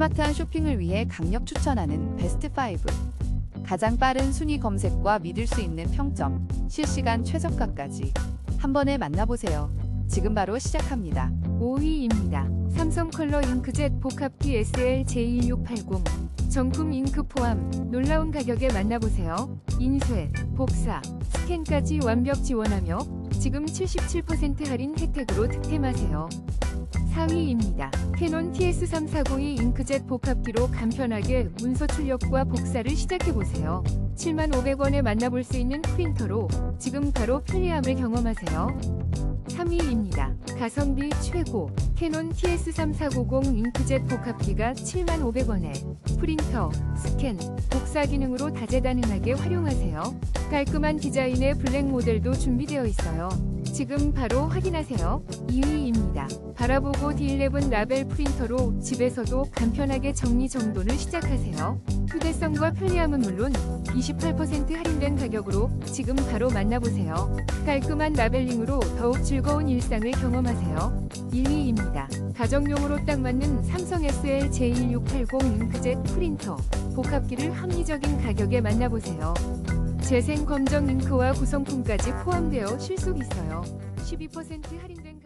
스마트한 쇼핑을 위해 강력 추천하는 베스트 5. 가장 빠른 순위 검색과 믿을 수 있는 평점, 실시간 최저가까지 한 번에 만나보세요. 지금 바로 시작합니다. 5위입니다. 삼성 컬러 잉크젯 복합기 SL J1680 정품 잉크 포함 놀라운 가격에 만나보세요. 인쇄, 복사, 스캔까지 완벽 지원하며 지금 77% 할인 혜택으로 득템하세요. 4위입니다. 캐논 TS3402 잉크젯 복합기로 간편하게 문서 출력과 복사를 시작해보세요. 75,500원에 만나볼 수 있는 프린터로 지금 바로 편리함을 경험하세요. 3위입니다. 가성비 최고 캐논 TS3490 잉크젯 복합기가 75,500원에 프린터, 스캔, 복사 기능으로 다재다능하게 활용하세요. 깔끔한 디자인의 블랙 모델도 준비되어 있어요. 지금 바로 확인하세요. 2위입니다. 바라보고 D11 라벨 프린터로 집에서도 간편하게 정리 정돈을 시작하세요. 휴대성과 편리함은 물론 28% 할인된 가격으로 지금 바로 만나보세요. 깔끔한 라벨링으로 더욱 즐거운 일상을 경험하세요. 1위입니다. 가정용으로 딱 맞는 삼성 SL J1680 잉크젯 프린터 복합기를 합리적인 가격에 만나보세요. 재생 검정 잉크와 구성품까지 포함되어 실속 있어요. 12% 할인된